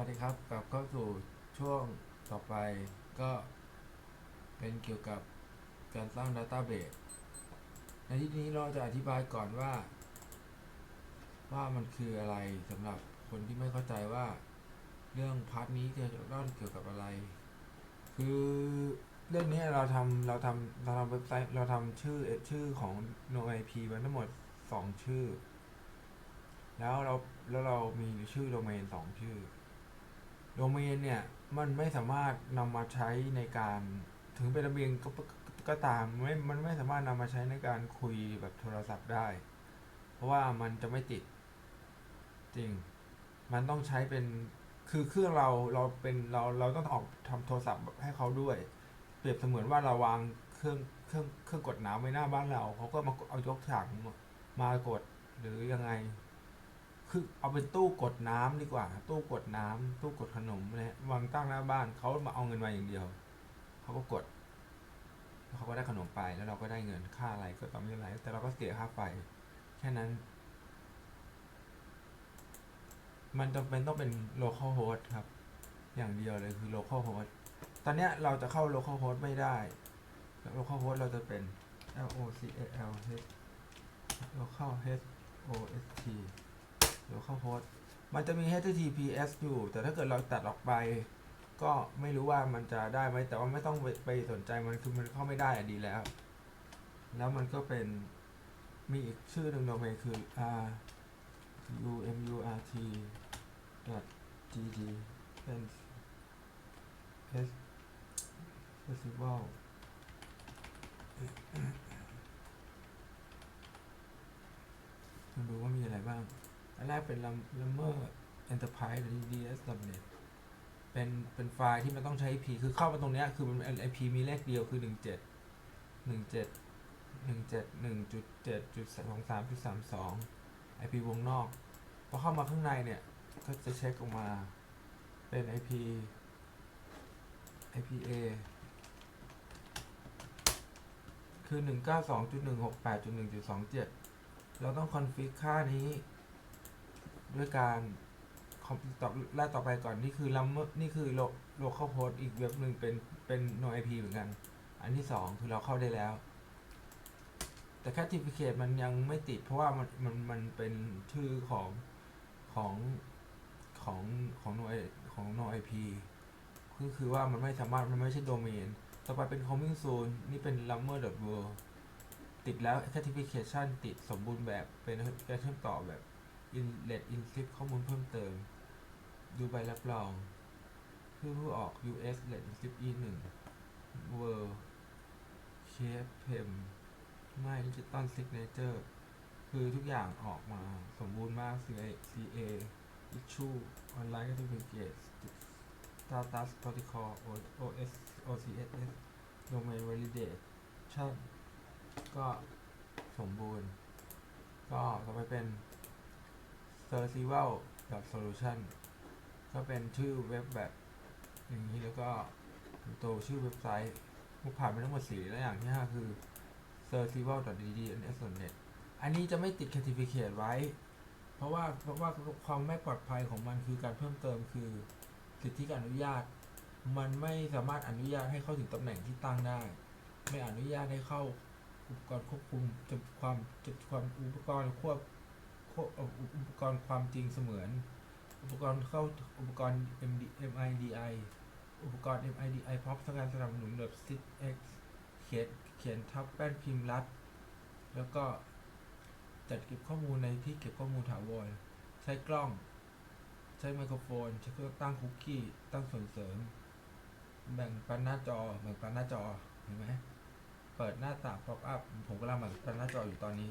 วัสดีครับกลับเข้าสู่ช่วงต่อไปก็เป็นเกี่ยวกับการสร้าง Database ในที่นี้เราจะอธิบายก่อนว่า ว่ามันคืออะไรสำหรับคนที่ไม่เข้าใจว่าเรื่องพาร์ทนี้จะเล่าเกี่ยวกับอะไร คือเรื่องนี้เราทำเราทำเราทำเว็บไซต์เราทำชื่อชื่อของ NoIP ไว้ทั้งหมด 2 ชื่อ แล้วเราแล้วเรามีชื่อโดเมนสองชื่อ โดเมนเนี่ยมันไม่สามารถนำมาใช้ในการถึงเป็นระเบียงก็ก็ตามไม่มันไม่สามารถนำมาใช้ในการคุยแบบโทรศัพท์ได้ เพราะว่ามันจะไม่ติดจริง มันต้องใช้เป็นคือเครื่องเราเราเป็นเราเราต้องออกทำโทรศัพท์ให้เขาด้วย เปรียบเสมือนว่าเราวางเครื่องเครื่องเครื่องกดน้ำไว้หน้าบ้านเราเขาก็มาเอายกถังมากดหรือยังไง คือเอาเป็นตู้กดน้ำดีกว่า ตู้กดน้ำตู้กดขนมนะฮะวางตั้งหน้าบ้านเขามาเอาเงินมาอย่างเดียวเขาก็กดเขาก็ได้ขนมไปแล้วเราก็ได้เงินค่าอะไรก็ต่อไม่เป็นไรแต่เราก็เสียค่าไฟแค่นั้น มันจำเป็นต้องเป็น local host ครับ อย่างเดียวเลยคือ local host ตอนเนี้ยเราจะเข้า local host ไม่ได้ local host เราจะเป็น l o c a l h local h o s t co host มันจะมี https อยู่ แต่ถ้าเกิดเราตัดออกไป ก็ไม่รู้ว่ามันจะได้ไหมแต่ว่าไม่ต้องไปสนใจมันคือมันเข้าไม่ได้อะดีแล้ว แล้วมันก็เป็นมีอีกชื่อหนึ่งโดเมนคือ r u m u r t g g เป็น s festival มาดูว่ามีอะไรบ้าง อันแรกเป็น Lumber Enterprise DDS.net เป็นเป็นไฟล์ที่มันต้องใช้ IP คือเข้ามาตรงนี้คือมัน IP มีเลขเดียวคือ 17 17 17 1.7.23.32 IP วงนอกพอเข้ามาข้างในเนี่ย ก็จะเช็คออกมาเป็น IP IPA คือ 192.168.1.27 เราต้องคอนฟิกค่านี้ ด้วยการคอมต่อแรกต่อไปก่อน นี่คือลัมนี่คือโลโลเคอลโพสอีกเว็บหนึ่งเป็นเป็น no IP เหมือนกัน อันที่สองคือเราเข้าได้แล้ว แต่แค่ certificate มันยังไม่ติด เพราะว่ามันมันมันเป็นชื่อของของของของ no I- ของ no IP คือคือว่ามันไม่สามารถมันไม่ใช่โดเมน ต่อไปเป็น coming soon นี่เป็น lumber.world ติดแล้ว certification ติดสมบูรณ์แบบเป็นการเชื่อมต่อแบบ inlet insip ข้อมูลเพิ่มเติม ดูใบรับรองผู้ผู้ออก US let insip e 1 world shape M ไม่ digital signature คือทุกอย่างออกมาสมบูรณ์มาก CA CA issue online certificate status protocol OS OCSS domain validation ก็สมบูรณ์ ก็ต่อไปเป็น s e r c i v a l solution ก็เป็นชื่อเว็บแบบอย่างนี้แล้วก็ตัวชื่อเว็บไซต์มุกผ่านไปทั้งหมดสี่แล้วอย่างที่ 5 คือ s e r c i v a l ddns.net อันนี้จะไม่ติด certificate ไว้ เพราะว่าเพราะว่าความไม่ปลอดภัยของมันคือการเพิ่มเติมคือสิทธิการอนุญาต มันไม่สามารถอนุญาตให้เข้าถึงตำแหน่งที่ตั้งได้ ไม่อนุญาตให้เข้าอุปกรณ์ควบคุมจะความจะความอุปกรณ์ควบ อุปกรณ์ความจริงเสมือน อุปกรณ์เข้าอุปกรณ์ MD MIDI อุปกรณ์ MIDI พร้อมการสนับสนุนแบบ SysX เขียนเขียนทับแป้นพิมพ์รัด แล้วก็จัดเก็บข้อมูลในที่เก็บข้อมูลถาวร ใช้กล้อง ใช้ไมโครโฟน ใช้เครื่องตั้งคุกกี้ ตั้งส่วนเสริม แบ่งปันหน้าจอแบ่งปันหน้าจอ เห็นไหม เปิดหน้าต่าง pop up ผมกำลังแบ่งปันหน้าจออยู่ตอนนี้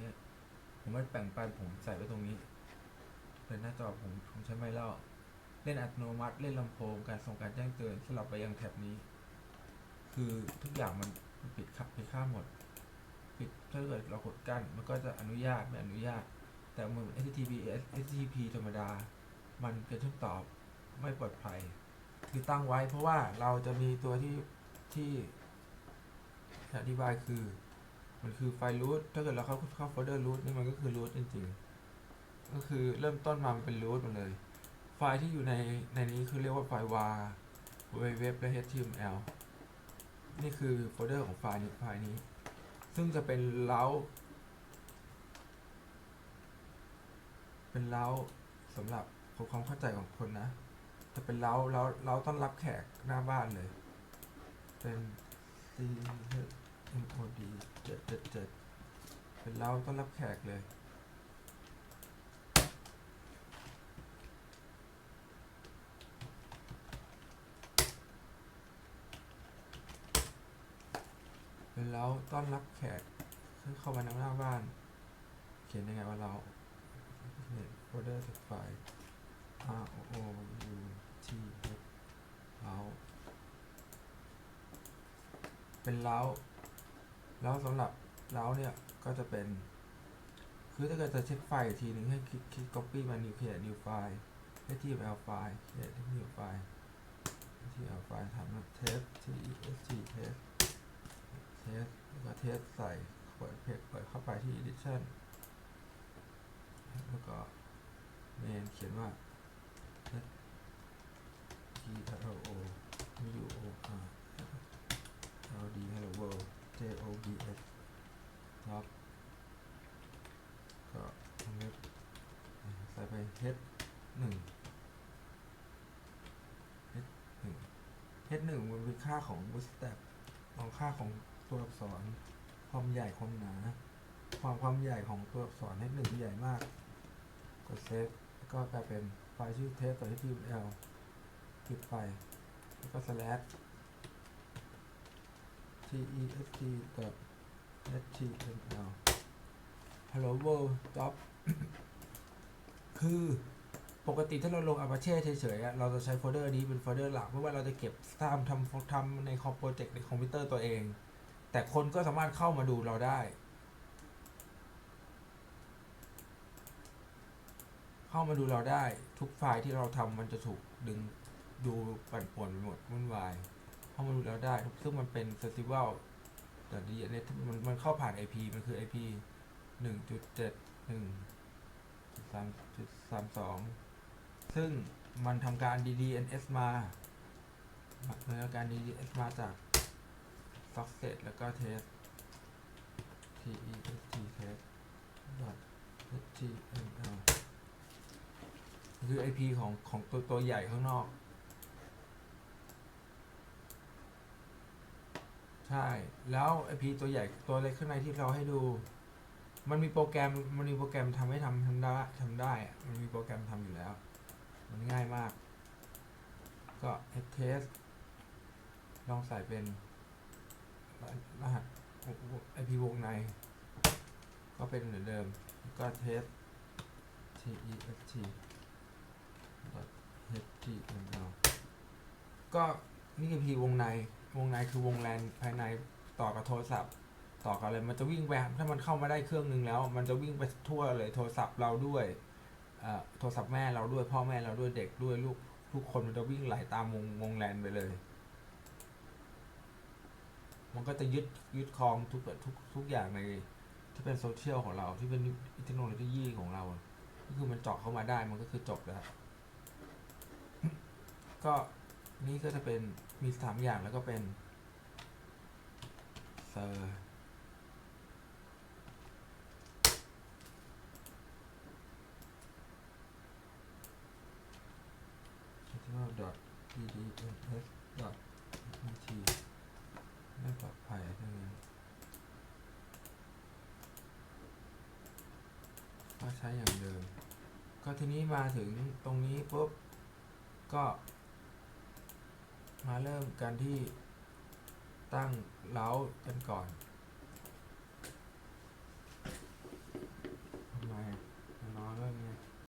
ผมไม่แบ่งปันผมใส่ไว้ตรงนี้เป็นหน้าจอผมผมใช้ไม่เล่า เล่นอัตโนมัติ เล่นลำโพง การส่งการแจ้งเตือนสลับไปยังแท็บนี้ คือทุกอย่างมันปิดค่าปิดค่าหมด ปิดถ้าเกิดเรากดกั้นมันก็จะอนุญาตไม่อนุญาต แต่เหมือน HTTPS HTTP ธรรมดา มันเป็นช่องตอบไม่ปลอดภัย คือตั้งไว้เพราะว่าเราจะมีตัวที่ที่อธิบายคือ มันคือไฟล์ root ถ้าเกิดเราเข้าเข้าโฟลเดอร์ root นี่มันก็คือ root จริงๆ ก็คือเริ่มต้นมามันเป็น root หมดเลย ไฟล์ที่อยู่ในในนี้คือเรียกว่าไฟล์ var web และ html นี่คือโฟลเดอร์ของไฟล์นี้ไฟล์นี้ ซึ่งจะเป็นเล้าเป็นเล้าสำหรับความเข้าใจของคนนะ จะเป็นเล้าเล้าเล้าต้อนรับแขกหน้าบ้านเลย เป็น c h m o d เจ็ดเจ็ดเจ็ดเป็นเล้าต้อนรับแขกเลยเป็นเล้าต้อนรับแขกคือเข้ามาในหน้าบ้าน เขียนยังไงว่าเราโฟลเดอร์ไฟล์ R O O U T H เล้าเป็นเล้า เล้าสำหรับเล้าเนี่ยก็จะเป็น คือถ้าเกิดจะเช็คไฟล์อีกทีหนึ่งให้คลิกคลิก copy มา new create new file html file create new file html file ทำนะ test t e s t test เทสแล้วก็เทสใส่เปิดเพจเปิดเข้าไปที่ edition แล้วก็เมนเขียนว่า t l o u o r l d hello world j o b s ครับก็ทำเล็บใส่ไป h หนึ่ง h หนึ่ง h หนึ่งมันเป็นค่าของ bootstrap ของค่าของตัวอักษร ความใหญ่ความหนา ความความใหญ่ของตัวอักษร h หนึ่งที่ใหญ่มาก กดเซฟแล้วก็กลายเป็นไฟล์ชื่อ test html ปิดไป แล้วก็ slash test html hello world top คือ ปกติถ้าเราลงพเปเช่เฉยๆเราจะใช้โฟลเดอร์นี้เป็นโฟลเดอร์หลักเพราะว่าเราจะเก็บทำทำทำในคอมโปรเจกต์ในคอมพิวเตอร์ตัวเอง แต่คนก็สามารถเข้ามาดูเราได้ เข้ามาดูเราได้ทุกไฟล์ที่เราทำมันจะถูกดึงดูปั่นป่วนหมดวุ่นวายเข้ามาดูเราได้ ซึ่งมันเป็น Festival แต่ดีเนี่มันมันเข้าผ่าน IP มันคือ IP 1.7 1.3.32 ซึ่งมันทำการ DDNS มาดำเนินการ DDNS มาจาก Success แล้วก็ Test TEST Test HTML คือ IP ของของตัวตัวใหญ่ข้างนอก ใช่ แล้ว IP ตัวใหญ่ตัวเล็กข้างในที่เราให้ดู มันมีโปรแกรม มันมีโปรแกรมทำให้ทำทำได้ทำได้ มันมีโปรแกรมทำอยู่แล้ว ง่ายมาก ก็ test ลองใส่เป็น รหัส IP วงใน ก็เป็นเหมือนเดิม ก็ test test html ก็นี่คือ IP วงใน วงในคือวงแลนภายในต่อกับโทรศัพท์ ต่อกับอะไร มันจะวิ่งไปถ้ามันเข้ามาได้เครื่องหนึ่งแล้ว มันจะวิ่งไปทั่วเลยโทรศัพท์เราด้วย โทรศัพท์แม่เราด้วยพ่อแม่เราด้วยเด็กด้วยลูกทุกคนมันจะวิ่งไหลตามวงวงแลนไปเลย มันก็จะยึดยึดครองทุกทุกทุกอย่างในที่เป็นโซเชียลของเราที่เป็นเทคโนโลยีของเรา ก็คือมันเจาะเข้ามาได้มันก็คือจบแล้ว ก็นี่ก็จะเป็นมีสามอย่างแล้วก็เป็นเซอร์ html dot pdns dot mt ไม่ปลอดภัยทั้งนั้นก็ใช้อย่างเดิม ก็ทีนี้มาถึงตรงนี้ปุ๊บ ก็ มาเริ่มกันที่ตั้งเล้ากันก่อน